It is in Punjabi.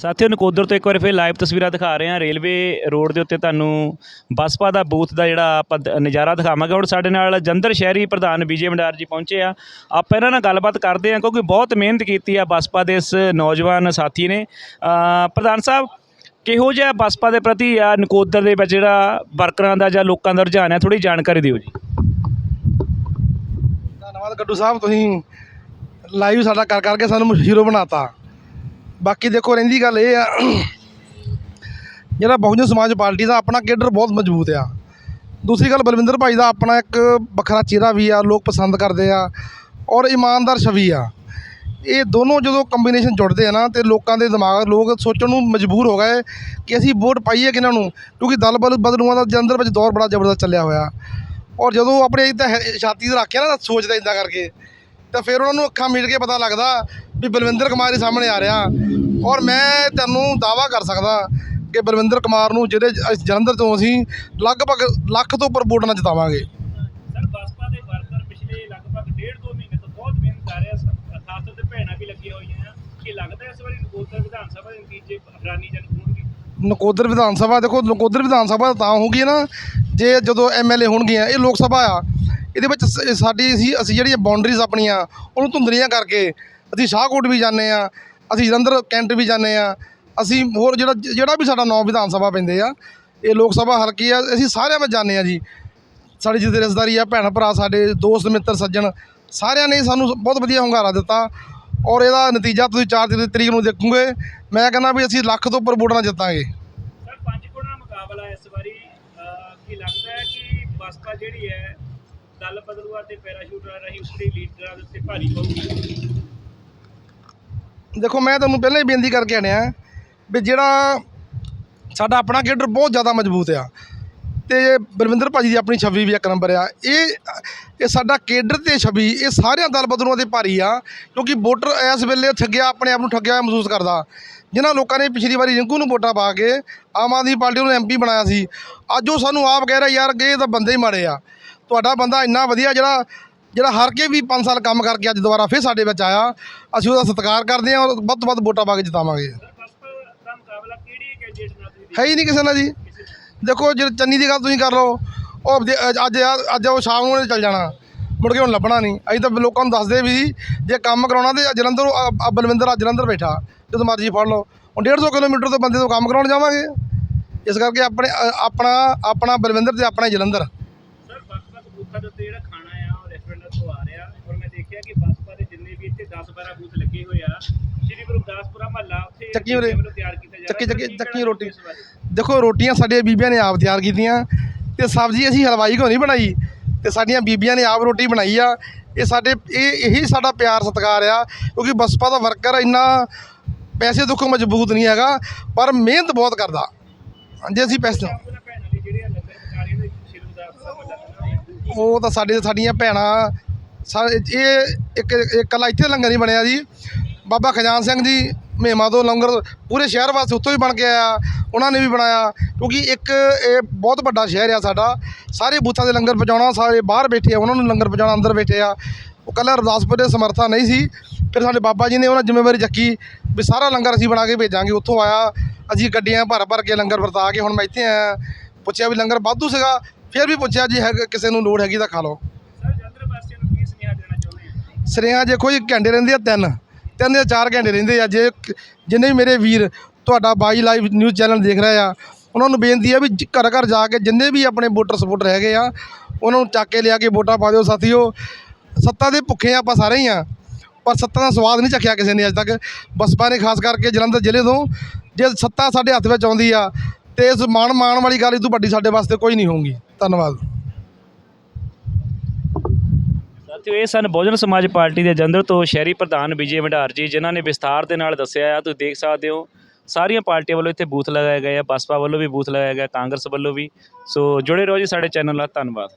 ਸਾਥੀਓ, ਨਕੋਦਰ ਤੋਂ ਇੱਕ ਵਾਰ ਫਿਰ ਲਾਈਵ ਤਸਵੀਰਾਂ ਦਿਖਾ ਰਹੇ ਹਾਂ। ਰੇਲਵੇ ਰੋਡ ਦੇ ਉੱਤੇ ਤੁਹਾਨੂੰ ਬਸਪਾ ਦਾ ਬੂਥ ਦਾ ਜਿਹੜਾ ਆਪਾਂ ਦ- ਨਜ਼ਾਰਾ ਦਿਖਾਵਾਂਗੇ। ਹੁਣ ਸਾਡੇ ਨਾਲ ਜੰਦਰ ਸ਼ਹਿਰੀ ਪ੍ਰਧਾਨ ਵਿਜੇ ਮੰਡਾਰ ਜੀ ਪਹੁੰਚੇ ਆ। ਆਪਾਂ ਇਹਨਾਂ ਨਾਲ ਗੱਲਬਾਤ ਕਰਦੇ ਹਾਂ ਕਿਉਂਕਿ ਬਹੁਤ ਮਿਹਨਤ ਕੀਤੀ ਆ ਬਸਪਾ ਦੇ ਇਸ ਨੌਜਵਾਨ ਸਾਥੀ ਨੇ। ਪ੍ਰਧਾਨ ਸਾਹਿਬ, ਕਿਹੋ ਜਿਹਾ ਬਸਪਾ ਦੇ ਪ੍ਰਤੀ ਆ, ਨਕੋਦਰ ਦੇ ਵਿੱਚ ਜਿਹੜਾ ਵਰਕਰਾਂ ਦਾ ਜਾਂ ਲੋਕਾਂ ਦਾ ਰੁਝਾਨ ਹੈ ਥੋੜੀ ਜਾਣਕਾਰੀ ਦਿਓ ਜੀ। ਧੰਨਵਾਦ ਗੱਡੂ ਸਾਹਿਬ, ਤੁਸੀਂ ਲਾਈਵ ਸਾਡਾ ਕਰ ਕਰਕੇ ਸਾਨੂੰ ਹੀਰੋ ਬਣਾਤਾ। ਬਾਕੀ ਦੇਖੋ, ਰਹਿੰਦੀ ਗੱਲ ਇਹ ਆ, ਜਿਹੜਾ ਬਹੁਜਨ ਸਮਾਜ ਪਾਰਟੀ ਦਾ ਆਪਣਾ ਕੇਡਰ ਬਹੁਤ ਮਜ਼ਬੂਤ ਆ। ਦੂਸਰੀ ਗੱਲ, ਬਲਵਿੰਦਰ ਭਾਈ ਦਾ ਆਪਣਾ ਇੱਕ ਵੱਖਰਾ ਚਿਹਰਾ ਵੀ ਆ, ਲੋਕ ਪਸੰਦ ਕਰਦੇ ਆ ਔਰ ਇਮਾਨਦਾਰ ਛਵੀ ਆ। ਇਹ ਦੋਨੋਂ ਜਦੋਂ ਕੰਬੀਨੇਸ਼ਨ ਜੁੜਦੇ ਆ ਨਾ, ਤੇ ਲੋਕਾਂ ਦੇ ਦਿਮਾਗ, ਲੋਕ ਸੋਚਣ ਨੂੰ ਮਜਬੂਰ ਹੋ ਗਏ ਕਿ ਅਸੀਂ ਵੋਟ ਪਾਈਏ ਕਿਹਨਾਂ ਨੂੰ, ਕਿਉਂਕਿ ਦਲ ਬਲ, ਬਦਲੂਆਂ ਦਾ ਜਲੰਧਰ ਵਿੱਚ ਦੌਰ ਬੜਾ ਜ਼ਬਰਦਸਤ ਚੱਲਿਆ ਹੋਇਆ। ਔਰ ਜਦੋਂ ਆਪਣੇ ਇੱਥੇ ਹੈ- ਛਾਤੀ ਤੇ ਰੱਖਿਆ ਨਾ, ਸੋਚਦਾ ਇਦਾਂ ਕਰਕੇ ਤਾਂ ਫਿਰ ਉਹਨਾਂ ਨੂੰ ਅੱਖਾਂ ਮੀਟ ਕੇ ਪਤਾ ਲੱਗਦਾ ਵੀ ਬਲਵਿੰਦਰ ਕੁਮਾਰ ਹੀ ਸਾਹਮਣੇ ਆ ਰਿਹਾ। ਔਰ ਮੈਂ ਤੁਹਾਨੂੰ ਦਾਵਾ ਕਰ ਸਕਦਾ ਕਿ ਬਲਵਿੰਦਰ ਕੁਮਾਰ ਨੂੰ ਜਿਹੜੇ ਜਲੰਧਰ ਤੋਂ ਅਸੀਂ ਲਗਭਗ ਲੱਖ ਤੋਂ ਉੱਪਰ ਵੋਟਾਂ ਨਾਲ ਜਿਤਾਵਾਂਗੇ। ਸਰ ਬਸਪਾ ਦੇ ਵਰਕਰ ਪਿਛਲੇ ਲਗਭਗ ਡੇਢ ਦੋ ਮਹੀਨੇ ਤੋਂ ਬਹੁਤ ਮਿਹਨਤ ਕਰ ਰਹੇ ਆ। ਖਾਸ ਤੌਰ ਤੇ ਭੈਣਾਂ ਵੀ ਲੱਗੀਆਂ ਹੋਈਆਂ ਆ। ਕੀ ਲੱਗਦਾ ਇਸ ਵਾਰੀ ਨਕੋਦਰ ਵਿਧਾਨ ਸਭਾ ਦੇ ਨਤੀਜੇ ਹੈਰਾਨੀਜਨਕ ਹੋਣਗੇ? ਨਕੋਦਰ ਵਿਧਾਨ ਸਭਾ ਦੇਖੋ ਨਕੋਦਰ ਵਿਧਾਨ ਸਭਾ ਤਾਂ ਹੋਊਗੀ ਨਾ ਜੇ ਜਦੋਂ ਐਮਐਲਏ ਹੋਣਗੀਆਂ ਇਹ ਲੋਕ ਸਭਾ ਆ। ਇਹਦੇ ਵਿੱਚ ਸ- ਸਾਡੀ ਅਸੀਂ ਅਸੀਂ ਜਿਹੜੀਆਂ ਬਾਉਂਡਰੀਜ਼ ਆਪਣੀਆਂ ਉਹਨੂੰ ਧੁੰਦਲੀਆਂ ਕਰਕੇ ਅਸੀਂ ਸ਼ਾਹਕੋਟ ਵੀ ਜਾਂਦੇ ਆ ਅਸੀਂ ਜਲੰਧਰ ਕੈਂਟ ਵੀ ਜਾਂਦੇ ਆ ਅਸੀਂ ਹੋਰ ਜਿਹੜਾ ਜਿਹੜਾ ਵੀ ਸਾਡਾ ਨੌ ਵਿਧਾਨ ਸਭਾ ਪੈਂਦੇ ਆ ਇਹ ਲੋਕ ਸਭਾ ਹਲਕੀ ਆ ਅਸੀਂ ਸਾਰਿਆਂ ਵਿੱਚ ਜਾਂਦੇ ਆ ਜੀ। ਸਾਡੀ ਜਿੱਦੇ ਰਿਸ਼ਤੇਦਾਰੀ ਆ ਭੈਣ ਭਰਾ ਸਾਡੇ ਦੋਸਤ ਮਿੱਤਰ ਸੱਜਣ ਸਾਰਿਆਂ ਨੇ ਸਾਨੂੰ ਬਹੁਤ ਵਧੀਆ ਹੁੰਗਾਰਾ ਦਿੱਤਾ ਔਰ ਇਹਦਾ ਨਤੀਜਾ ਤੁਸੀਂ 4 ਤਰੀਕ ਨੂੰ ਦੇਖੋਗੇ ਮੈਂ ਕਹਿੰਦਾ ਵੀ ਅਸੀਂ ਲੱਖ ਤੋਂ ਉੱਪਰ ਵੋਟਾਂ ਨਾਲ ਜਿੱਤਾਂਗੇ। ਸਰ ਪੰਜ ਕੋਣਾ ਮੁਕਾਬਲਾ ਇਸ ਵਾਰੀ ਅਹ, ਕੀ ਲੱਗਦਾ ਹੈ ਕਿ ਬਸਪਾ ਜਿਹੜੀ ਹੈ ਦਲ ਬਦਲੂਆ ਤੇ ਪੈਰਾਸ਼ੂਟਰ ਰਹੀ ਉਸਦੇ ਲੀਡਰਾਂ ਦੇ ਉੱਤੇ ਭਾਰੀ ਪਊਗੀ ਦੇਖੋ, ਮੈਂ ਤੁਹਾਨੂੰ ਪਹਿਲਾਂ ਹੀ ਬੇਨਤੀ ਕਰਕੇ ਆਣਿਆ ਵੀ ਜਿਹੜਾ ਸਾਡਾ ਆਪਣਾ ਕੇਡਰ ਬਹੁਤ ਜ਼ਿਆਦਾ ਮਜ਼ਬੂਤ ਆ। ਤੇ ਬਲਵਿੰਦਰ ਭਾਜੀ ਦੀ ਆਪਣੀ ਛਵੀ ਵੀ ਇੱਕ ਨੰਬਰ ਆ। ਇਹ ਇਹ ਸਾਡਾ ਕੇਡਰ ਤੇ ਛਵੀ ਇਹ ਸਾਰਿਆਂ ਦਲ ਬਦਲੂਆਂ 'ਤੇ ਭਾਰੀ ਆ, ਕਿਉਂਕਿ ਵੋਟਰ ਇਸ ਵੇਲੇ ਠੱਗਿਆ, ਆਪਣੇ ਆਪ ਨੂੰ ਠੱਗਿਆ ਹੋਇਆ ਮਹਿਸੂਸ ਕਰਦਾ। ਜਿਨ੍ਹਾਂ ਲੋਕਾਂ ਨੇ ਪਿਛਲੀ ਵਾਰੀ ਰਿੰਕੂ ਨੂੰ ਵੋਟਾਂ ਪਾ ਕੇ ਆਮ ਆਦਮੀ ਪਾਰਟੀ ਨੂੰ ਐਮਪੀ ਬਣਾਇਆ ਸੀ। ਅੱਜ ਉਹ ਸਾਨੂੰ ਆਪ ਕਹਿ ਰਿਹਾ, ਯਾਰ ਕਿ ਇਹ ਤਾਂ ਬੰਦੇ ਹੀ ਮਾੜੇ ਆ। ਤੁਹਾਡਾ ਬੰਦਾ ਇੰਨਾ ਵਧੀਆ ਜਿਹੜਾ ਜਿਹੜਾ ਹਰ ਕੇ ਵੀ 5 ਸਾਲ ਕੰਮ ਕਰਕੇ ਅੱਜ ਦੁਬਾਰਾ ਫਿਰ ਸਾਡੇ ਵਿੱਚ ਆਇਆ। ਅਸੀਂ ਉਹਦਾ ਸਤਿਕਾਰ ਕਰਦੇ ਹਾਂ ਔਰ ਵੱਧ ਤੋਂ ਵੱਧ ਵੋਟਾਂ ਪਾ ਕੇ ਜਿਤਾਵਾਂਗੇ। ਹੈ ਹੀ ਨਹੀਂ ਕਿਸੇ ਨਾਲ ਜੀ। ਦੇਖੋ, ਜੇ ਚੰਨੀ ਦੀ ਗੱਲ ਤੁਸੀਂ ਕਰ ਲਓ, ਉਹ ਅੱਜ, ਅੱਜ- ਅੱਜ ਉਹ ਸ਼ਾਮ ਨੂੰ ਉਹਨੇ ਚੱਲ ਜਾਣਾ। ਮੁੜ ਕੇ ਹੁਣ ਲੱਭਣਾ ਨਹੀਂ। ਅਸੀਂ ਤਾਂ ਲੋਕਾਂ ਨੂੰ ਦੱਸਦੇ ਵੀ ਜੇ ਕੰਮ ਕਰਾਉਣਾ ਤੇ ਜਲੰਧਰ ਆ- ਆ ਬਲਵਿੰਦਰ ਜਲੰਧਰ ਬੈਠਾ। ਜਦੋਂ ਮਰਜ਼ੀ ਫੜ ਲਓ। ਹੁਣ 150 ਕਿਲੋਮੀਟਰ ਤੋਂ ਬੰਦੇ ਤੋਂ ਕੰਮ ਕਰਾਉਣ ਜਾਵਾਂਗੇ। ਇਸ ਕਰਕੇ ਆਪਣੇ ਆਪਣਾ ਆਪਣਾ ਬਲਵਿੰਦਰ ਤੇ ਆਪਣਾ ਹੀ ਜਲੰਧਰ ਸਰ ਵੱਖ-ਵੱਖ ਬੂਥਾਂ ਦੇ ਖਾਣਾ ਆ ਉਹ ਰੈਸਟੋਰੈਂਟ ਤੋਂ ਆ ਰਿਹਾ ਔਰ ਮੈਂ ਦੇਖਿਆ ਕਿ ਬਸਪਾ ਦੇ ਜਿੰਨੇ ਵੀ ਇੱਥੇ 10-12 ਬੂਥ ਲੱਗੇ ਹੋਏ ਆ ਸ਼੍ਰੀ ਗੁਰੂ ਦਾਸਪੁਰਾ ਮਹੱਲਾ ਉੱਥੇ ਚੱਕੀ ਉਰੇ। ਤਿਆਰ ਕੀਤਾ ਜਾ ਚੱਕੀ- ਚੱਕੀ- ਕੀ ਚੱਕੀ ਰੋਟੀ। ਦੇਖੋ ਰੋਟੀਆਂ ਸਾਡੀਆਂ ਬੀਬੀਆਂ ਨੇ ਆਪ ਤਿਆਰ ਕੀਤੀਆਂ ਤੇ ਸਬਜ਼ੀ ਅਸੀਂ ਹਲਵਾਈ ਘਰੋਂ ਨਹੀਂ ਬਣਾਈ ਤੇ ਸਾਡੀਆਂ ਬੀਬੀਆਂ ਨੇ ਆਪ ਰੋਟੀ ਬਣਾਈ ਆ ਇਹ ਸਾਡੇ ਇਹ ਇਹੀ ਸਾਡਾ ਪਿਆਰ ਸਤਿਕਾਰ ਆ ਕਿਉਂਕਿ ਬਸਪਾ ਦਾ ਵਰਕਰ ਇੰਨਾ ਪੈਸੇ ਦੁੱਖੋਂ ਮਜ਼ਬੂਤ ਨਹੀਂ ਹੈਗਾ ਪਰ ਮਿਹਨਤ ਬਹੁਤ ਕਰਦਾ ਜੇ ਅਸੀਂ ਪੈਸੇ ਉਹਨਾਂ ਭੈਣਾਂ ਲਈ ਜਿਹੜੀਆਂ ਲੰਗਰ ਪਕਾ ਰਹੀਆਂ ਨੇ ਸ਼੍ਰੀ ਗੁਰੂ ਦਾਸਪੁਰਾ ਮਹੱਲਾ ਉਹ ਤਾਂ ਸਾਡੇ ਸਾਡੀਆਂ ਭੈਣਾਂ ਸਾ ਇਹ ਇੱਕ ਇਕੱਲਾ ਇੱਥੇ ਲੰਗਰ ਨਹੀਂ ਬਣਿਆ ਜੀ। ਬਾਬਾ ਖਜਾਨ ਸਿੰਘ ਜੀ, ਮਹਿਮਾ ਤੋਂ ਲੰਗਰ ਪੂਰੇ ਸ਼ਹਿਰ ਵਾਸਤੇ ਉੱਥੋਂ ਵੀ ਬਣ ਕੇ ਆਇਆ, ਉਹਨਾਂ ਨੇ ਵੀ ਬਣਾਇਆ। ਕਿਉਂਕਿ ਇੱਕ ਇਹ ਬਹੁਤ ਵੱਡਾ ਸ਼ਹਿਰ ਆ ਸਾਡਾ। ਸਾਰੇ ਬੂਥਾਂ ਦੇ ਲੰਗਰ ਪਹੁੰਚਾਉਣਾ, ਸਾਰੇ ਬਾਹਰ ਬੈਠੇ ਆ, ਉਹਨਾਂ ਨੂੰ ਲੰਗਰ ਪਹੁੰਚਾਉਣਾ, ਅੰਦਰ ਬੈਠੇ ਆ। ਉਹ ਕੱਲਾ ਰਦਾਸਪੁਰ ਦੇ ਸਮਰਥਾ ਨਹੀਂ ਸੀ। ਫਿਰ ਸਾਡੇ ਬਾਬਾ ਜੀ ਨੇ ਉਹਨਾਂ ਜ਼ਿੰਮੇਵਾਰੀ ਚੱਕੀ ਵੀ ਸਾਰਾ ਲੰਗਰ ਅਸੀਂ ਬਣਾ ਕੇ ਭੇਜਾਂਗੇ, ਉੱਥੋਂ ਆਇਆ। ਅਸੀਂ ਗੱਡੀਆਂ ਭਰ ਭਰ ਕੇ ਲੰਗਰ ਵਰਤਾ ਕੇ ਹੁਣ ਮੈਂ ਇੱਥੇ ਆਇਆ। ਪੁੱਛਿਆ ਵੀ ਲੰਗਰ ਵਾਧੂ ਸੀਗਾ। ਫਿਰ ਵੀ ਪੁੱਛਿਆ ਜੀ ਹੈ ਕਿਸੇ ਨੂੰ ਲੋੜ ਹੈਗੀ ਤਾਂ ਖਾ ਲਓ। ਸਰ ਜੰਦਰ ਵਾਸੀਆਂ ਨੂੰ ਕੀ ਸੁਨੇਹਾ ਦੇਣਾ ਚਾਹੁੰਦੇ ਆ ਸਰੇਆਂ ਦੇਖੋ ਜੀ ਘੰਟੇ ਰਹਿੰਦੇ ਆ ਤਿੰਨ। ਤਿੰਨ ਜਾਂ ਚਾਰ ਘੰਟੇ ਰਹਿੰਦੇ ਆ। ਜੇ ਜਿੰਨੇ ਵੀ ਮੇਰੇ ਵੀਰ ਤੁਹਾਡਾ ਬਾਈ ਲਾਈਵ ਨਿਊਜ਼ ਚੈਨਲ ਦੇਖ ਰਹੇ ਆ ਉਹਨਾਂ ਨੂੰ ਬੇਨਤੀ ਆ ਵੀ ਘਰ ਘਰ ਜਾ ਕੇ ਜਿੰਨੇ ਵੀ ਆਪਣੇ ਵੋਟਰ ਸਪੋਰਟਰ ਹੈਗੇ ਆ ਉਹਨਾਂ ਨੂੰ ਚੱਕ ਕੇ ਲਿਆ ਕੇ ਵੋਟਾਂ ਪਾ ਦਿਓ ਸਾਥੀਓ। ਸੱਤਾ ਦੇ ਭੁੱਖੇ ਆ ਆਪਾਂ ਸਾਰੇ ਹੀ ਆ ਪਰ ਸੱਤਾ ਦਾ ਸਵਾਦ ਨਹੀਂ ਚੱਖਿਆ ਕਿਸੇ ਨੇ ਅੱਜ ਤੱਕ। ਬਸਪਾ ਨੇ ਖਾਸ ਕਰਕੇ ਜਲੰਧਰ ਜ਼ਿਲ੍ਹੇ ਤੋਂ ਜੇ ਸੱਤਾ ਸਾਡੇ ਹੱਥ ਵਿੱਚ ਆਉਂਦੀ ਆ ਤੇ ਇਸ ਮਾਣ ਮਾਣ ਵਾਲੀ ਗੱਲ ਇਹ ਤੋਂ ਵੱਡੀ ਸਾਡੇ ਵਾਸਤੇ ਕੋਈ ਨਹੀਂ ਹੋਊਗੀ। ਧੰਨਵਾਦ। ਸਾਥੀਓ, ਇਹ ਸਨ ਬਹੁਜਨ ਸਮਾਜ ਪਾਰਟੀ ਦੇ ਜੰਦਰ ਤੋਂ ਸ਼ਹਿਰੀ ਪ੍ਰਧਾਨ ਵਿਜੇ ਭੰਡਾਰ ਜੀ, ਜਿਨ੍ਹਾਂ ਨੇ ਵਿਸਥਾਰ ਦੇ ਨਾਲ ਦੱਸਿਆ ਆ। ਤੁਸੀਂ ਦੇਖ ਸਕਦੇ ਹੋ, ਸਾਰੀਆਂ ਪਾਰਟੀਆਂ ਵੱਲੋਂ ਇੱਥੇ ਬੂਥ ਲਗਾਏ ਗਏ ਆ। ਬਸਪਾ ਵੱਲੋਂ ਵੀ ਬੂਥ ਲਗਾਇਆ ਗਿਆ, ਕਾਂਗਰਸ ਵੱਲੋਂ ਵੀ। ਸੋ ਜੁੜੇ ਰਹੋ ਜੀ ਸਾਡੇ ਚੈਨਲ ਨਾਲ। ਧੰਨਵਾਦ।